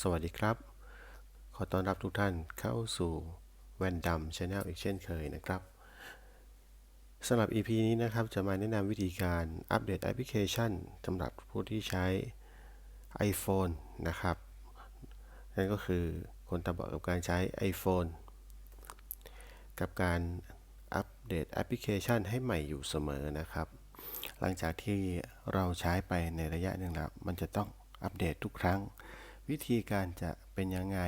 สวัสดีครับ ขอต้อนรับทุกท่านเข้าสู่แวนดัมชาแนลอีกเช่นเคยนะครับสำหรับ EP นี้นะครับจะมาแนะนำวิธีการอัปเดตแอปพลิเคชันสำหรับผู้ที่ใช้ iPhone นะครับ นั่นก็คือคนตาบอดกับการใช้ iPhone กับการอัปเดตแอปพลิเคชันให้ใหม่อยู่เสมอนะครับ หลังจากที่เราใช้ไปในระยะหนึ่งแล้วมันจะต้องอัปเดตทุกครั้ง วิธีการจะเป็นยังไง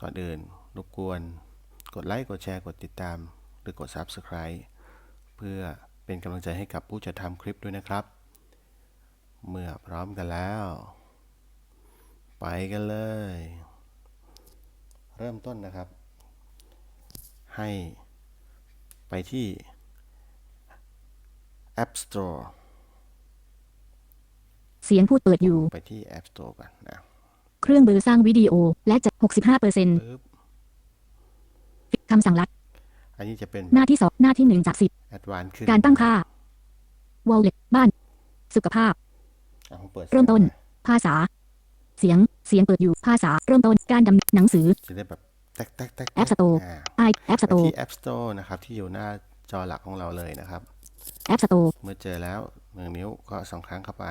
ก่อนอื่นรบกวน กดไลค์กดแชร์กดติดตาม หรือกด Subscribe เพื่อเป็นกำลังใจให้กับผู้จะทำคลิปด้วยนะครับ เมื่อพร้อมกันแล้ว ไปกันเลย เริ่มต้นนะครับ ให้ไปที่ App Store เสียงพูดเปิดอยู่ ไปที่ App Store ก่อนนะ เครื่องเบอร์สร้างวิดีโอและจะ65เปอร์เซ็นต์ปึ๊บคำสั่งลัด อันนี้จะเป็นหน้าที่สองหน้าที่หนึ่งจากสิบแอดวานซ์ขึ้นการตั้งค่า wallet บ้าน สุขภาพอะผมเปิดเริ่มต้นสียงหภาษา เสียงเสียงเปิดอยู่ภาษา เริ่มต้นการดำหนังสือน่อยจะได้แบบแต๊กแต๊กแต๊ก App Store อ่า i App ไป Store ที่ App Store นะครับ ที่อยู่หน้าจอหลักของเราเลยนะครับ App Store เมื่อเจอแล้วหนึ่งนิ้วก็สองครั้งเข้าไป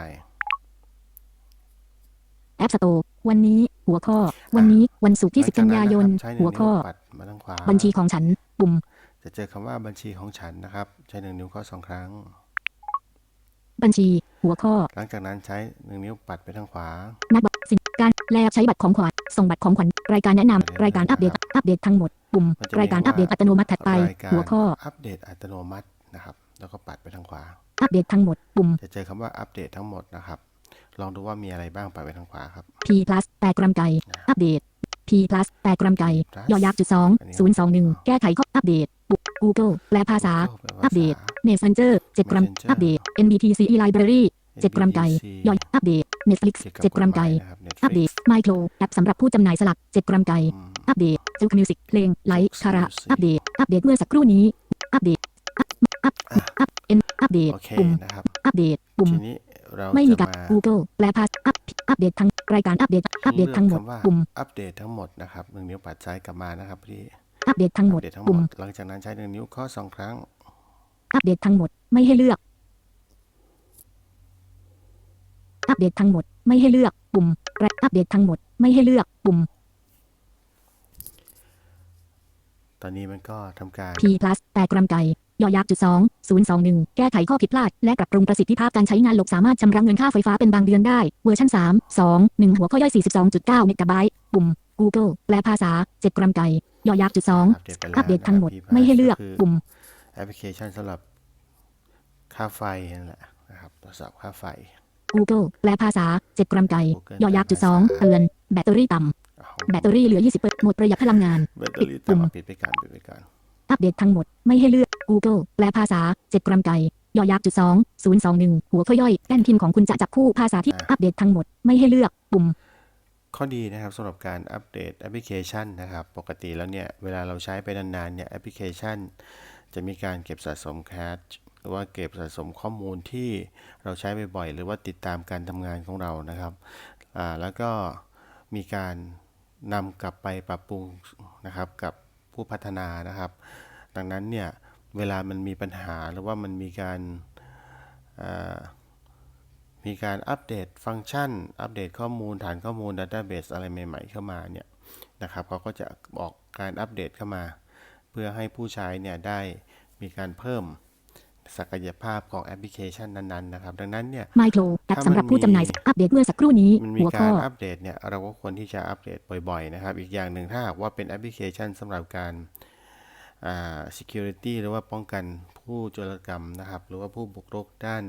App Store วันนี้หัวข้อ วันนี้วันศุกร์ที่ 10 กันยายนหลังจกะครับใช้หนึ่งหัวข้อนิ้ปัดมาทางขวาบัญชีของฉัน ปุ่ม จะเจอคำว่าบัญชีของฉันนะครับ ใช้หนึ่งนิ้วก็สองครั้ง บัญชี หัวข้อ หลังจากนั้นใช้หนึ่งนิ้วปัดไปทางขวานัดบัตรสินการแลกใช้บัตรของขวัญส่งบัตรของขวัญรายการแนะนำรายการอัปเดตอัปเดตทั้งหมด ปุ่มมันจะมีรายการอัปเดตอัตโนมัติถัดไปรายการหัวข้อ อัปเดตอัตโนมัตินะครับ แล้วก็ปัดไปทางขวา อัปเดตทั้งหมด ปุ่ม จะเจอคำว่าอัปเดตทั้งหมดนะครับ ลองดูว่ามีอะไรบ้างปัดไปทางขวาครับ P plus แปดกรัมไก่ อัปเดต P plus แปดกรัมไก่ Plus ยอยักษ์จุดสองศูนย์สองหนึ่งแก้ไขข้ออัปเดตปุ๊บ Google แปลภาษา Google แปลภาษา อัปเดต Messenger เจ็ดกรัม Messenger อัปเดต NBTC Library เจ็ดกรัมไก่ NBTC ยอยอัปเดต Netflix เกี่ยวเจ็ดกรัมไก่นะครับอัปเดต Netflix Micro แอปสำหรับผู้จำหน่ายสลักเจ็ดกรัมไก่อืมอัปเดต Silk Music เพลงไลท์ Silk คารา Music อัปเดต อัปเดตเมื่อสักครู่นี้ อัปเดต อัป อัป อัปเอ็นอัปเดต โอเคปุ่ม นะครับ อัปเดต ปุ่ม ทีนี้เรา ไม่มีจะกัดมา Google แปลภาษาอัปอัปเดตทั้งรายการอัปเดตอัปเดตทั้งหมดลือกคำว่าปุ่มอัปเดตทั้งหมดนะครับหนึ่งนิ้วปัดซ้ายกลับมานะครับที่อัปเดตทั้งหมอัดปเดตทั้งหมปุ่มดหลังจากนั้นใช้หนึ่งนิ้วข้อสองครั้ง อัปเดตทั้งหมดไม่ให้เลือก อัปเดตทั้งหมดไม่ให้เลือกปุ่มและอัปเดตทั้งหมดไม่ให้เลือกปุ่ม ตอนนี้มันก็ทำการ P plus แปดกรัมไก่ยอยักษ์จุดสองศูนย์สองหนึ่งแก้ไขข้อผิดพลาด และปรับปรุงประสิทธิภาพการใช้งานหลบสามารถชำระเงินค่าไฟฟ้าเป็นบางเดือนได้ เวอร์ชันสามสองหนึ่งหัวข้อย่อยสี่สิบสองจุดเก้าเมกะไบต์ปุ่ม Google แปลภาษาเจ็ดกรัมไก่ยอยักษ์จุดสองอัปเดตไปแล้วอัปเดตทั้งหมดนะครับไม่ให้เลือกคือปุ่มแอปพลิเคชันสำหรับค่าไฟนั่นแหละนะครับตรวจสอบค่าไฟ Google แปลภาษาเจ็ดกรัมไก่ Google ยอยักษ์จุดสองเตือน แบตเตอรี่ต่ำ แบตเตอรี่เหลือ 20เปอร์หมดประหยัดพลังงาน แบตเตอรี่ต่ำเอาปิดไปก่อนปิดไปก่อนอัปเดตทั้งหมด ไม่ให้เลือก Google แปลภาษา 7 กรัมไก่ยอยักษ์จุดสองศูนย์สองหนึ่งหัวข้อย่อยแป้นพิมพ์ของคุณจะจับคู่ภาษาที่อ่าอัปเดตทั้งหมด ไม่ให้เลือกปุ่ม ข้อดีนะครับสำหรับการอัปเดตแอปพลิเคชันนะครับ ปกติแล้วเนี่ย เวลาเราใช้ไปนานๆเนี่ยแอปพลิเคชัน จะมีการเก็บสะสมแคชหรือว่าเก็บสะสมข้อมูลที่เราใช้บ่อยๆหรือว่าติดตามการทำงานของเรานะครับอ่าแล้วก็มีการ นำกลับไปปรับปรุงนะครับกับผู้พัฒนานะครับ ดังนั้นเนี่ยเวลามันมีปัญหาหรือว่ามันมีการมีการอัปเดตฟังก์ชัน อัปเดตข้อมูลฐานข้อมูล Database อะไรใหม่ ๆ เข้ามาเนี่ยนะครับเขาก็จะบอกการอัปเดตเข้ามา เพื่อให้ผู้ใช้เนี่ยได้มีการเพิ่ม ศักยภาพของแอปพลิเคชันนั้นๆนะครับดังนั้นเนี่ย Micro แอปถ้ามันสำหรับผู้จำหน่ายมีอัปเดตเมื่อสักครู่นี้มันมีหัวกาข้อรอัปเดตเนี่ยเราก็ควรที่จะอัปเดตบ่อยๆนะครับ อีกอย่างหนึ่งถ้าหากว่าเป็นแอปพลิเคชันสำหรับการอ่า security หรือว่าป้องกันผู้โจรกรรมนะครับ หรือว่าผู้บุกรุกด้าน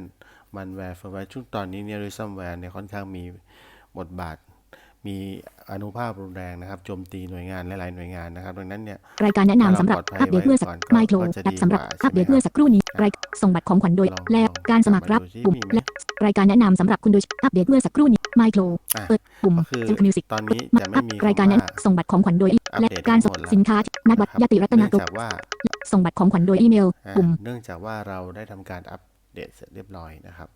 มันแวร์เฟอร์แวร์ช่วงตอนนี้เนี่ยริซัมแวร์เนี่ยค่อนข้างมีบทบาท มีอนุภาพรุนแรงนะครับโจมตีหน่วยงานหลายๆหน่วยงานนะครับ ดังนั้นเนี่ยรายการแนะนำสำหรับถ้าเราอัปเดตเมื่อสักปลอดภัยไว้ Micro ก่อนก็แอปสำหรับก็จะดีกว่าอัปเดตใช่ไหมเมื่อสักครู่นี้ครับรายส่งบัตรของขวัญโดยลองแลกลองการสมัครรับมาดูสิปุ่มมีไหมและรายการแนะนำสำหรับคุณโดยอัปเดตเมื่อสักครู่นี้ Micro อะเปิดปุ่มก็คือ Silk Music ตอนนี้จะไม่มีรายการคำนั้นว่าส่งบัตรของขวัญโดยอัปและเดตการทั้ส่งงหมดแล้วสินค้าที่นัดบัตรนะครับยติรัตนเนื่องกรจากว่าส่งบัตรของขวัญโดยอีเมลอ่าปุ่มเนื่องจากว่าเราได้ทำการอัปเดตเสร็จเรียบร้อยนะครับ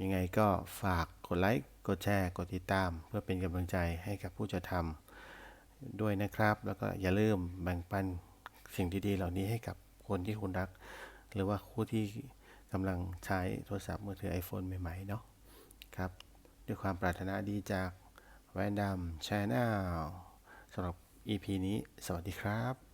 ยังไงก็ฝากกดไลค์ กดแชร์ กดติดตาม เพื่อเป็นกำลังใจให้กับผู้จะทำด้วยนะครับ แล้วก็อย่าลืมแบ่งปันสิ่งดีๆเหล่านี้ให้กับคนที่คุณรัก หรือว่าผู้ที่กำลังใช้โทรศัพท์มือถือ iPhone ใหม่ๆเนาะครับ ด้วยความปรารถนาดีจากแวนดัมช n แนลสำหรับ EP นี้ สวัสดีครับ